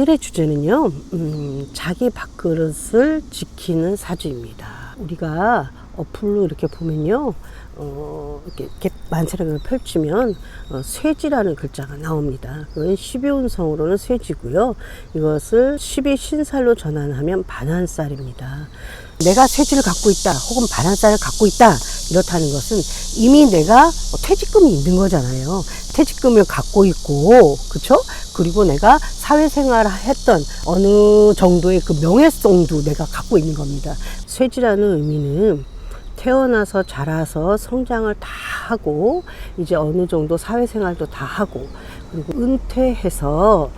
오늘의 주제는요, 음, 자기 밥그릇을 지키는 사주입니다. 우리가 어플로 이렇게 보면요, 어, 이렇게, 이렇게 만세력을 펼치면 어, 쇠지라는 글자가 나옵니다. 그건 12운성으로는 쇠지고요. 이것을 12신살로 전환하면 반환살입니다. 내가 쇠지를 갖고 있다, 혹은 반환살을 갖고 있다, 이렇다는 것은 이미 내가 퇴직금이 있는 거잖아요. 퇴직금을 갖고 있고, 그쵸? 그리고 내가 사회생활을 했던 어느 정도의 그 명예성도 내가 갖고 있는 겁니다. 쇠지라는 의미는 태어나서 자라서 성장을 다 하고 이제 어느 정도 사회생활도 다 하고 그리고 은퇴해서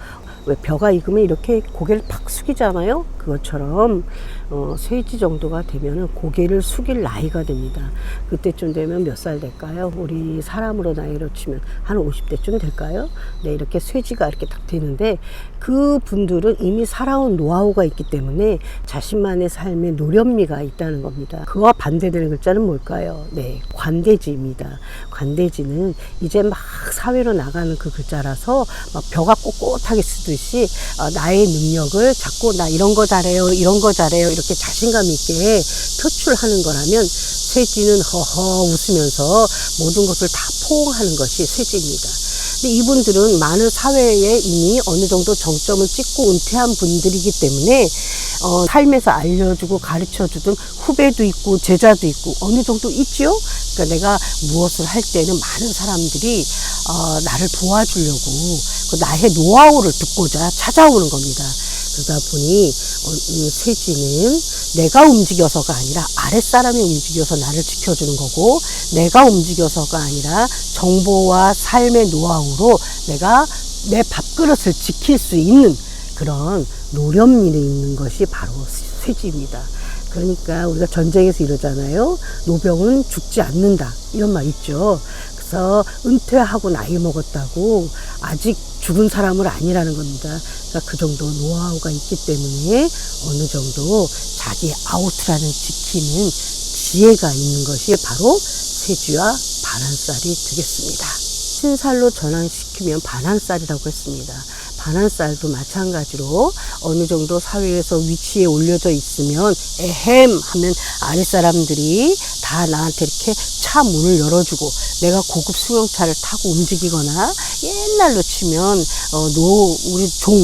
왜 벼가 익으면 이렇게 고개를 팍 숙이잖아요. 그것처럼 어, 쇠지 정도가 되면은 고개를 숙일 나이가 됩니다. 그때쯤 되면 몇 살 될까요? 우리 사람으로 나이로 치면 한 50대쯤 될까요? 네, 이렇게 쇠지가 이렇게 딱 되는데 그 분들은 이미 살아온 노하우가 있기 때문에 자신만의 삶의 노련미가 있다는 겁니다. 그와 반대되는 글자는 뭘까요? 네, 관대지입니다. 관대지는 이제 막 사회로 나가는 그 글자라서 막 벼가 꼿꼿하게 쓰듯 이 어, 나의 능력을 자꾸 나 이런 거 잘해요, 이런 거 잘해요 이렇게 자신감 있게 표출하는 거라면 쇠지는 허허 웃으면서 모든 것을 다 포옹하는 것이 쇠지입니다. 근데 이분들은 많은 사회에 이미 어느 정도 정점을 찍고 은퇴한 분들이기 때문에 어, 삶에서 알려주고 가르쳐주던 후배도 있고 제자도 있고 어느 정도 있지요. 그러니까 내가 무엇을 할 때는 많은 사람들이 어, 나를 도와주려고 그 나의 노하우를 듣고자 찾아오는 겁니다. 그러다 보니 어, 이 쇠지는 내가 움직여서가 아니라 아랫사람이 움직여서 나를 지켜주는 거고 내가 움직여서가 아니라 정보와 삶의 노하우로 내가 내 밥그릇을 지킬 수 있는 그런 노련미를 있는 것이 바로 쇠지입니다. 그러니까 우리가 전쟁에서 이러잖아요. 노병은 죽지 않는다. 이런 말 있죠. 그래서 은퇴하고 나이 먹었다고 아직 죽은 사람은 아니라는 겁니다. 그러니까 그 정도 노하우가 있기 때문에 어느 정도 자기 아우트라는 지키는 지혜가 있는 것이 바로 세주와 반환살이 되겠습니다. 신살로 전환시키면 반환살이라고 했습니다. 반환살도 마찬가지로 어느 정도 사회에서 위치에 올려져 있으면 에헴 하면 아랫사람들이 다 나한테 이렇게 차 문을 열어주고 내가 고급 수용차를 타고 움직이거나 옛날로 치면 어, 노 우리 종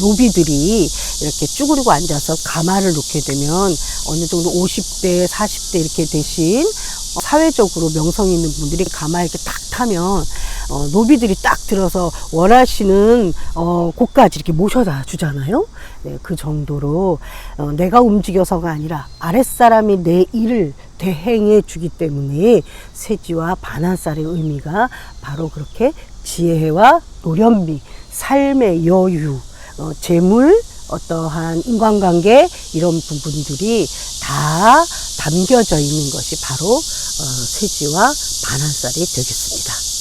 노비들이 이렇게 쭈그리고 앉아서 가마를 놓게 되면 어느 정도 50대, 40대 이렇게 되신 어, 사회적으로 명성 있는 분들이 가마 이렇게 딱 타면 어, 노비들이 딱 들어서 원하시는 어, 곳까지 이렇게 모셔다 주잖아요. 네, 그 정도로 어, 내가 움직여서가 아니라 아랫사람이 내 일을 대행해 주기 때문에 세지와 반환살의 의미가 바로 그렇게 지혜와 노련미, 삶의 여유, 어, 재물, 어떠한 인간관계 이런 부분들이 다 담겨져 있는 것이 바로 어, 세지와 반환살이 되겠습니다.